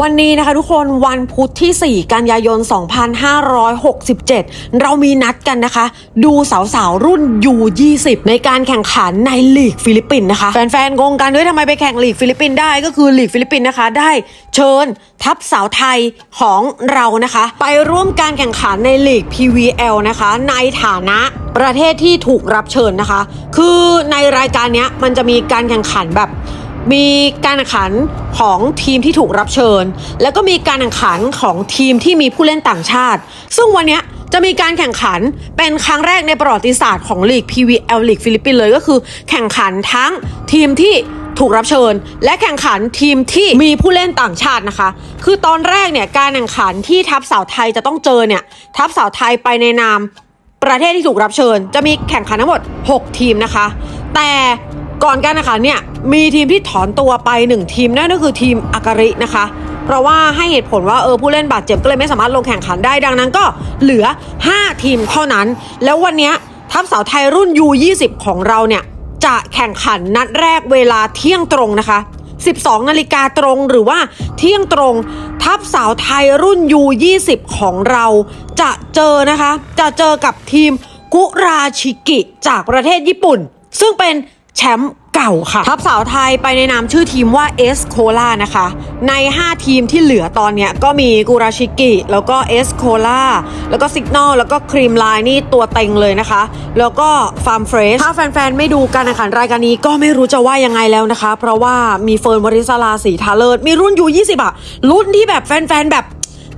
วันนี้นะคะทุกคนวันพุธที่ 4 กันยายน 2567 เรามีนัดกันนะคะ ดูสาวๆ รุ่น U20 ในการแข่งขันในลีกฟิลิปปินส์นะคะ แฟนๆงงกันด้วยทำไมไปแข่งลีกฟิลิปปินส์ได้ก็คือลีกฟิลิปปินส์นะคะ ได้เชิญทัพสาวไทยของเรานะคะ ไปร่วมการแข่งขันในลีก PVL นะคะ ในฐานะประเทศที่ถูกรับเชิญนะคะ คือในรายการนี้มันจะมีการแข่งขันแบบ มีการแข่งขันของทีมที่ถูกรับเชิญ แล้วก็มีการแข่งขันของทีมที่มีผู้เล่นต่างชาติ ซึ่งวันนี้จะมีการแข่งขันเป็นครั้งแรกในประวัติศาสตร์ของลีก PVL ลีกฟิลิปปินส์เลยก็คือ แข่งขันทั้งทีมที่ถูกรับเชิญ และแข่งขันทีมที่มีผู้เล่นต่างชาตินะคะ คือตอนแรกเนี่ยการแข่งขันที่ทัพสาวไทยจะต้องเจอเนี่ยทัพสาวไทยไปในนามประเทศที่ถูกรับเชิญ จะมีแข่งขันทั้งหมด 6 ทีมนะคะ แต่ ก่อนการแข่งขันเนี่ยมีทีมที่ถอนตัวไป 1 ทีมนั่นก็คือทีมอาการินะคะ เพราะว่าให้เหตุผลว่าเออผู้เล่นบาดเจ็บก็เลยไม่สามารถลงแข่งขันได้ดังนั้นก็เหลือ 5 ทีมเท่านั้น แล้ววันนี้ทัพสาวไทยรุ่น U20 ของเราเนี่ยจะแข่งขันนัดแรกเวลาเที่ยงตรงนะคะ 12 นาฬิกาตรงหรือว่าเที่ยงตรง ทัพสาวไทยรุ่น U20 ของเราจะเจอนะคะ จะเจอกับทีมกุราชิกิจากประเทศญี่ปุ่น ซึ่งเป็น แชมป์เก่าค่ะ ทัพสาวไทยไปในนามชื่อทีมว่าเอสโคลานะคะ ใน 5 ทีมที่เหลือตอนเนี้ยก็มีกุราชิกิ แล้วก็เอสโคลาแล้วก็สิกนอลแล้วก็ครีมไลน์นี่ตัวเต็งเลยนะคะ แล้วก็ฟาร์มเฟรชถ้าแฟนๆ ไม่ดูการแข่งขันรายการนี้ก็ไม่รู้จะว่ายังไงแล้วนะคะ เพราะว่ามีเฟิร์นวริศราสีทาเลิศมีรุ่นยู20อะรุ่นที่แบบแฟนๆแบบ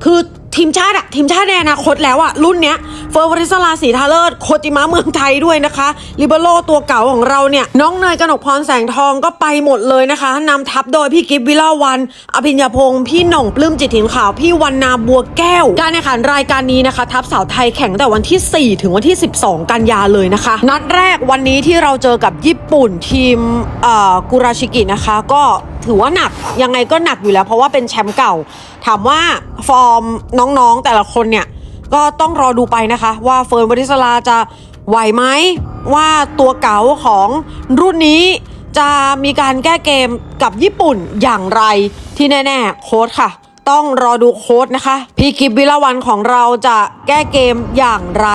คือ ทีมชาติอะทีมชาติในอนาคตแล้วอะรุ่นเนี้ยเฟอร์วริสลาสีทาเลิศโคติมะเมืองไทยด้วยนะคะลิเบโรตัวเก่าของเราเนี่ยน้องเนยกนกพรแสงทองก็ไปหมดเลยนะคะนำทัพโดยพี่กิฟวิลาวันอภิญญาพงศ์พี่หน่องปลื้มจิตถิ่นขาวพี่วันนาบัวแก้ว การแข่งขันรายการนี้นะคะ ทัพสาวไทยแข่งตั้งแต่วันที่ 4 ถึงวันที่ 12 กันยาเลยนะคะ นัดแรกวันนี้ที่เราเจอกับญี่ปุ่นทีมเอ่อกุราชิกินะคะก็ ถือว่าหนักยังไงก็หนักอยู่แล้ว เพราะว่าเป็นแชมป์เก่า ถามว่าฟอร์มน้องๆแต่ละคนเนี่ยก็ต้องรอดูไปนะคะ ว่าเฟิร์นบริสลาจะไหวไหมว่าตัวเก่าของรุ่นนี้จะมีการแก้เกมกับญี่ปุ่นอย่างไรที่แน่ ๆ โค้ดค่ะ ต้องรอดูโค้ดนะคะ พี่กิฟวิลาวันของเราจะแก้เกมอย่างไร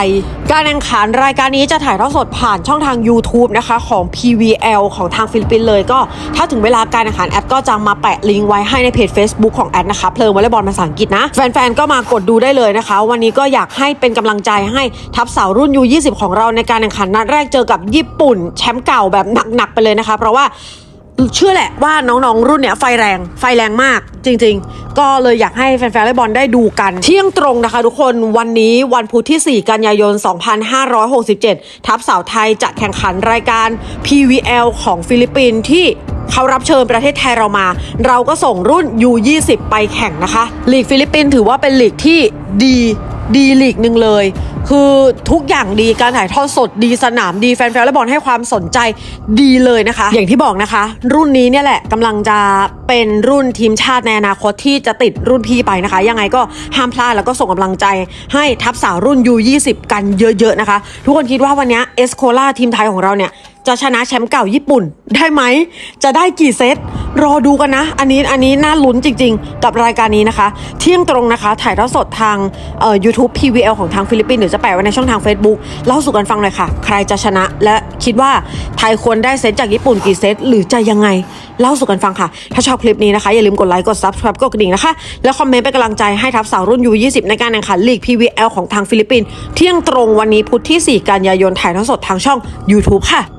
การแข่งขันรายการนี้จะถ่ายทอดสดผ่านช่องทาง YouTube นะคะ ของ PVL ของทางฟิลิปปินส์เลยก็ ถ้าถึงเวลาการแข่งขันแอดก็จะมาแปะลิงก์ไว้ให้ในเพจ Facebook ของแอดนะคะ เพลิงวอลเลย์บอลภาษาอังกฤษนะ แฟนๆ ก็มากดดูได้เลยนะคะ วันนี้ก็อยากให้เป็นกำลังใจให้ทัพสาวรุ่น U20 ของเราในการแข่งขันนัดแรกเจอกับญี่ปุ่น แชมป์เก่าแบบหนักๆไปเลยนะคะ เพราะว่า เชื่อแหละว่าน้องๆรุ่นเนี้ยไฟแรงไฟแรงมากจริง ๆ ก็เลยอยากให้แฟนๆวอลเลย์บอลได้ดูกัน เที่ยงตรงนะคะทุกคนวันนี้วันพุธที่ 4 กันยายน 2567 ทัพสาวไทยจะแข่งขันรายการ PVL ของฟิลิปปินส์ที่เขารับเชิญประเทศไทยเรามา เราก็ส่งรุ่น U20 ไปแข่งนะคะลีกฟิลิปปินส์ถือว่าเป็นลีกที่ดี ดีลีกหนึ่งเลย คือทุกอย่างดีการถ่ายทอดสดดีสนามดีแฟนๆวอลเลย์บอลให้ความสนใจดีเลยนะคะ อย่างที่บอกนะคะ รุ่นนี้เนี่ยแหละกำลังจะเป็นรุ่นทีมชาติในอนาคตที่จะติดรุ่นพี่ไปนะคะ ยังไงก็ห้ามพลาดแล้วก็ส่งกำลังใจ ให้ทัพสาวรุ่น U20 กันเยอะๆนะคะ ทุกคนคิดว่าวันนี้เอสโคล่าทีมไทยของเราเนี่ย จะชนะแชมป์เก่าญี่ปุ่น ได้ไหม จะได้กี่เซต รอดูกันนะ อันนี้อันนี้น่าลุ้นจริง ๆ กับรายการนี้นะคะ เที่ยงตรงนะคะ ถ่ายทอดสดทางเอ่อ YouTube PVL ของทางฟิลิปปินส์หรือจะแปะไว้ในช่องทาง Facebook เล่าสู่กันฟังเลยค่ะ ใครจะชนะและคิดว่าไทยควรได้เซตจากญี่ปุ่นกี่เซต หรือจะยังไง เล่าสู่กันฟังค่ะ ถ้าชอบคลิปนี้นะคะ อย่าลืมกดไลค์กด Subscribe กดกระดิ่งนะคะ แล้วคอมเมนต์เป็นกำลังใจให้ทัพสาวรุ่น U20 ในการแข่งขันลีก PVL ของทางฟิลิปปินส์เที่ยงตรงวันนี้พุธที่ 4 กันยายนถ่ายทอดสดทางช่อง YouTube ค่ะ